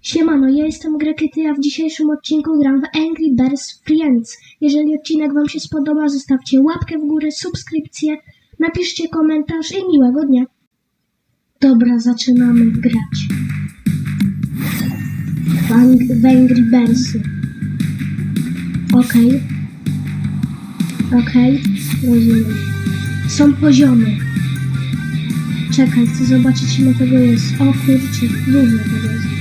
Siemano, ja jestem Grekety, a w dzisiejszym odcinku gram w Angry Birds Friends. Jeżeli odcinek Wam się spodoba, zostawcie łapkę w górę, subskrypcję, napiszcie komentarz i miłego dnia. Dobra, zaczynamy grać. W, Ang- w Angry Birdsy. Okej. Okej, rozumiem. Są poziomy. Czekaj, chcę zobaczyć ile tego jest. O kurczę, dużo tego jest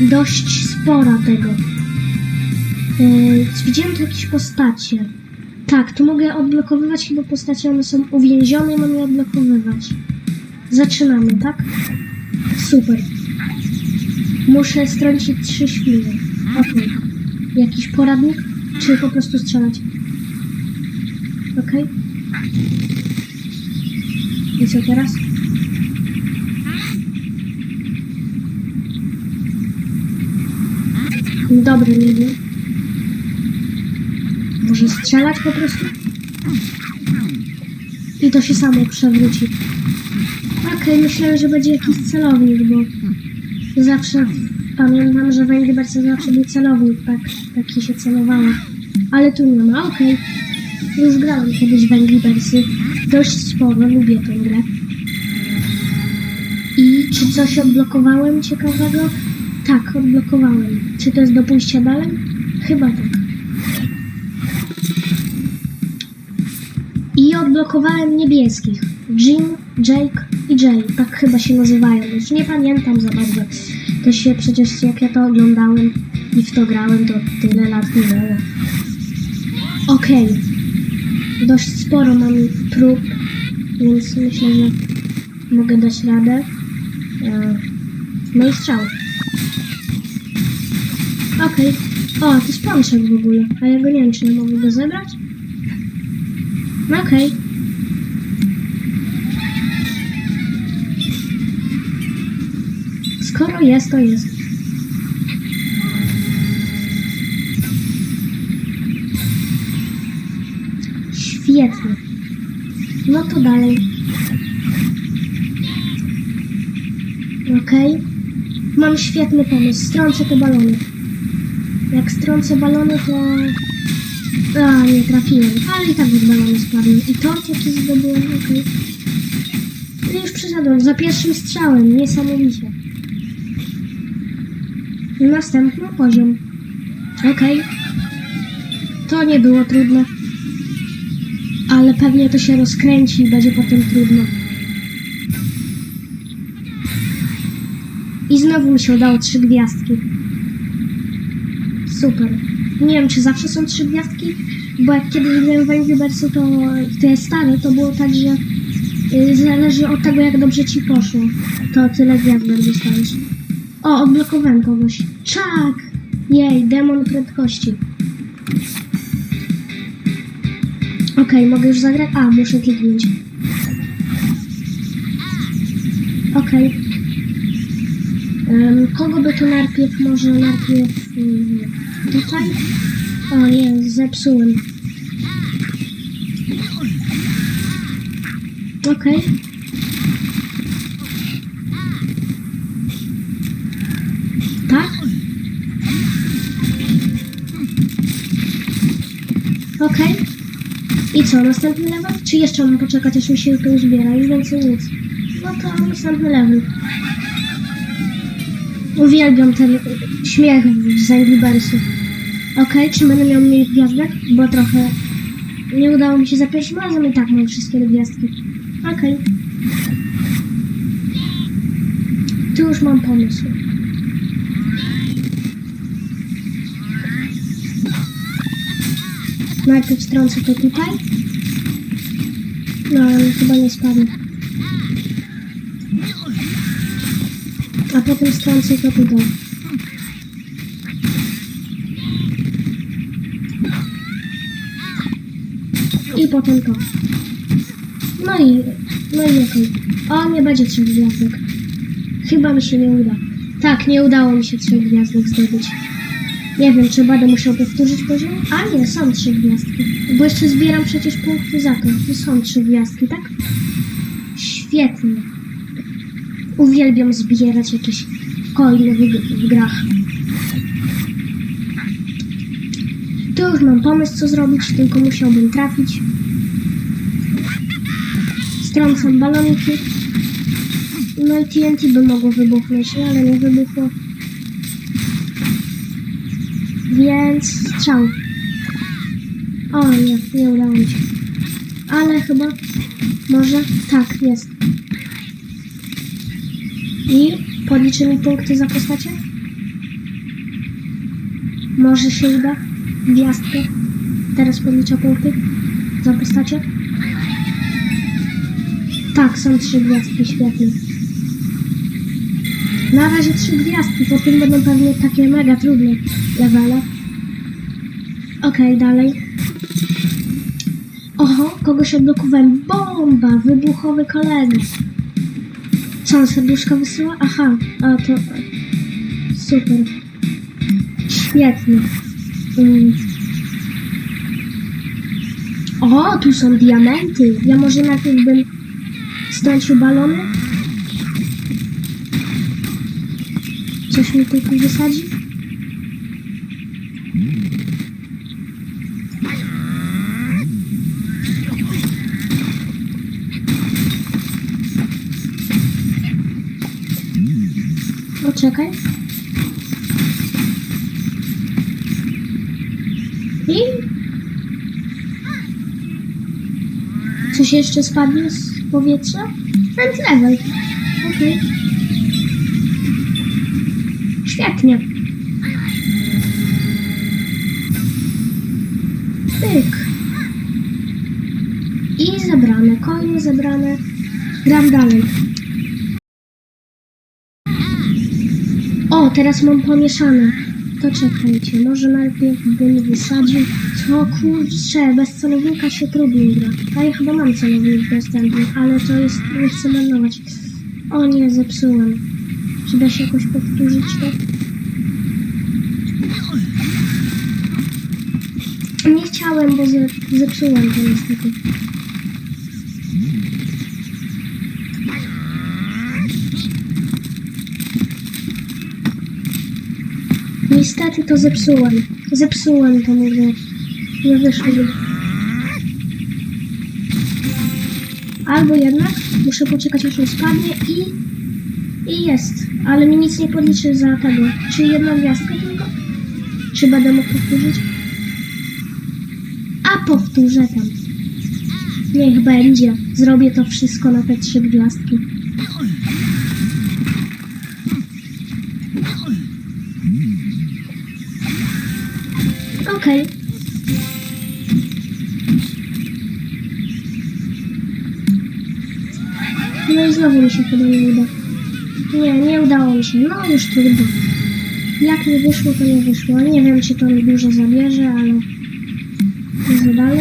dość spora tego. Yy, widziałem tu jakieś postacie. Tak, tu mogę odblokowywać chyba postacie, one są uwięzione i mam je odblokowywać. Zaczynamy, tak? Super. Muszę strącić trzy świnie. Okej. Jakiś poradnik? Czy po prostu strzelać? Okej. I co teraz? Dobry, nie. Może strzelać po prostu? I to się samo przewróci. Okej, myślałem, że będzie jakiś celownik, bo zawsze pamiętam, że w Angry Birdsach zawsze był celownik, tak, taki się celowało. Ale tu nie ma, okej. Już grałem kiedyś w Angry Birdsy. Dość sporo, lubię tę grę. I czy coś odblokowałem ciekawego? Tak, odblokowałem. Czy to jest do pójścia dalej? Chyba tak. I odblokowałem niebieskich. Jim, Jake i Jay. Tak chyba się nazywają. Już nie pamiętam za bardzo. To się przecież jak ja to oglądałem i w to grałem, to tyle lat minęło. Okej. Dość sporo mam prób, więc myślę, że mogę dać radę. E, No i strzał. Okej. O, to jest pączek w ogóle. A ja go nie wiem, czy ja mogę go zebrać? Okej. Skoro jest, to jest. Świetnie. No to dalej. Okej. Mam świetny pomysł. Strącę te balony. Jak strącę balony, to... A, nie trafiłem. Ale i tak już balony spadły. I tort jaki zdobyłem, okej. Okay. już przyszedłem. Za pierwszym strzałem. Niesamowicie. Następny poziom. Okej. To nie było trudne. Ale pewnie to się rozkręci i będzie potem trudno. I znowu mi się udało trzy gwiazdki. Super. Nie wiem, czy zawsze są trzy gwiazdki, bo jak kiedyś byłem w Angry to te stare, to było tak, że y, zależy od tego, jak dobrze ci poszło. To tyle gwiazdek dostałeś. O, odblokowałem kogoś. Czak! Jej, demon prędkości. Okej, mogę już zagrać? A, muszę kliknąć. Okej. Em, kogo by tu najpierw, może najpierw mm, tutaj? O nie, zepsułem. Okej. Tak? Okej. I co, następny level? Czy jeszcze mam poczekać, aż mi się to uzbiera? Już więcej nic. No to następny level. Uwielbiam ten śmiech z Angry. Okej, czy będę miał mniej gwiazdek? Bo trochę nie udało mi się za pierwszym razem i tak mam wszystkie gwiazdki. Okej. Tu już mam pomysł. Najpierw strącę to tutaj. No, ale chyba nie spadnie. A potem strącę to tutaj. To. No i, no i okej. O, nie będzie trzech gwiazdek. Chyba mi się nie uda. Tak, nie udało mi się trzech gwiazdek zdobyć. Nie wiem, czy będę musiał powtórzyć poziom? A nie, są trzy gwiazdki. Bo jeszcze zbieram przecież punkty za to. To są trzy gwiazdki, tak? Świetnie. Uwielbiam zbierać jakieś coiny w, w grach. Tu już mam pomysł, co zrobić, tylko musiałbym trafić. Strącam baloniki. No i TNT by mogło wybuchnąć, no ale nie wybuchło. Więc strzał. O nie, nie udało mi się. Ale chyba, może, tak, jest. I policzy mi punkty za postacie? Może się uda? Gwiazdkę. Teraz podlicza punkty za postacie? Tak, są trzy gwiazdki, świetnie. Na razie trzy gwiazdki, potem będą pewnie takie mega trudne levele. Okej, dalej. Oho, kogoś odblokowałem. Bomba! Wybuchowy kolega. Co, on serduszko wysyła? Aha, a to... Super. Świetnie. Mm. O, tu są diamenty. Ja może najpierw bym strącił balony? Coś mi tylko wysadzi? Poczekaj. I... Coś jeszcze spadnie powietrza? End level. Okej. Świetnie. Pyk. I zebrane. Coiny zebrane. Gram dalej. O, teraz mam pomieszane. To czekajcie, może najpierw bym wysadził. Co kurczę, bez celownika się trudniej gra. A ja chyba mam celownik dostępny, ale to jest, nie chcę marnować. O nie, zepsułem. Czy da się jakoś powtórzyć to? Nie chciałem, bo ze, zepsułem to niestety. Niestety to zepsułem. Zepsułem to mówię. Nie wyszło. Albo jednak muszę poczekać aż on spadnie i... I jest. Ale mi nic nie podliczy za tego. Czy jedną gwiazdkę tylko? Czy będę mógł powtórzyć? A powtórzę tam. Niech będzie. Zrobię to wszystko na te trzy gwiazdki. Okej. No i znowu mi się chyba nie uda. Nie, nie udało mi się. No już trudno. Jak nie wyszło, to nie wyszło. Nie wiem, czy to mi dużo zabierze, ale... Idę dalej.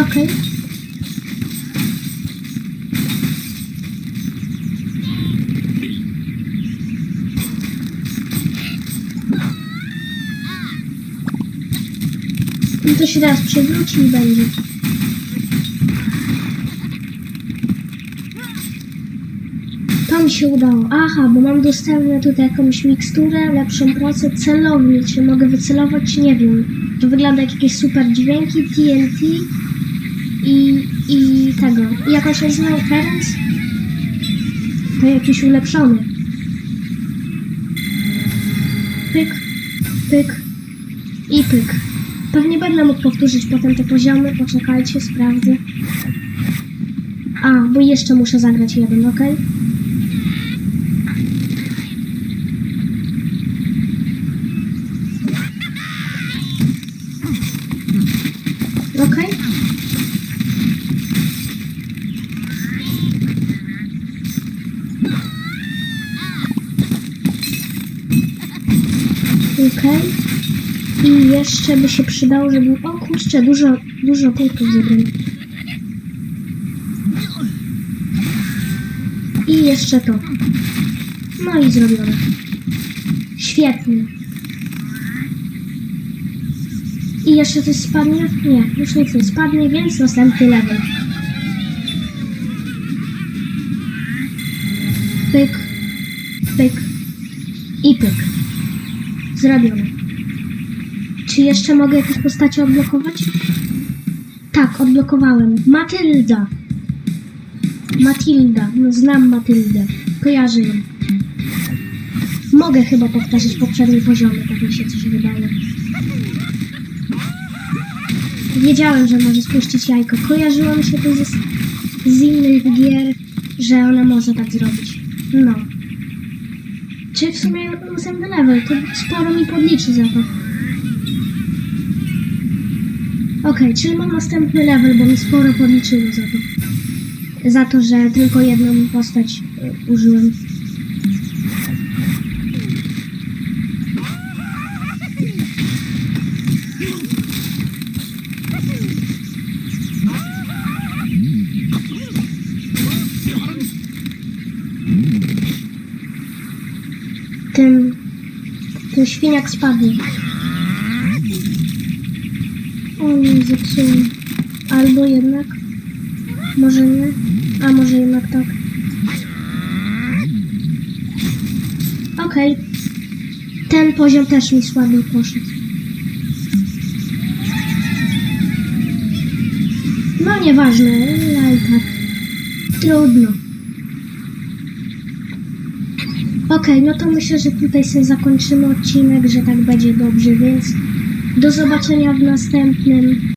Okej. No to się teraz przewróci i będzie. To mi się udało. Aha, bo mam dostępne tutaj jakąś miksturę, lepszą pracę, celownik. Czy mogę wycelować? Nie wiem. To wygląda jak jakieś super dźwięki, TNT i, i tego. I jakaś nazywa Ference? To jakiś ulepszony. Pyk, pyk i pyk. Pewnie będę mógł powtórzyć potem te poziomy. Poczekajcie, sprawdzę. A, bo jeszcze muszę zagrać jeden, ok? Ok? Ok. I jeszcze by się przydało, żeby... O kurczę, dużo, dużo punktów zebrałem. I jeszcze to. No i zrobione. Świetnie. I jeszcze coś spadnie? Nie, już nic nie spadnie, więc następny level. Pyk, pyk i pyk. Zrobione. Czy jeszcze mogę jakieś postacie odblokować? Tak, odblokowałem. Matylda. Matilda. No, znam Matyldę. Kojarzę ją. Mogę chyba powtarzać poprzednie poziomy, tak mi się coś wydaje. Wiedziałem, że może spuścić jajko. Kojarzyło mi się to z, z innych gier, że ona może tak zrobić. No. Czy w sumie następny level, to sporo mi podliczy za to. Okej, czyli mam następny level, bo mi sporo podliczyło za to. Za to, że tylko jedną postać y, użyłem. Ten, ten świniak spadnie. O nie, zepsułem. Albo jednak. Może nie. A może jednak tak. Okej. Ten poziom też mi słabiej poszedł. No nieważne, tak. Trudno. Okej, no to myślę, że tutaj sobie zakończymy odcinek, że tak będzie dobrze, więc do zobaczenia w następnym.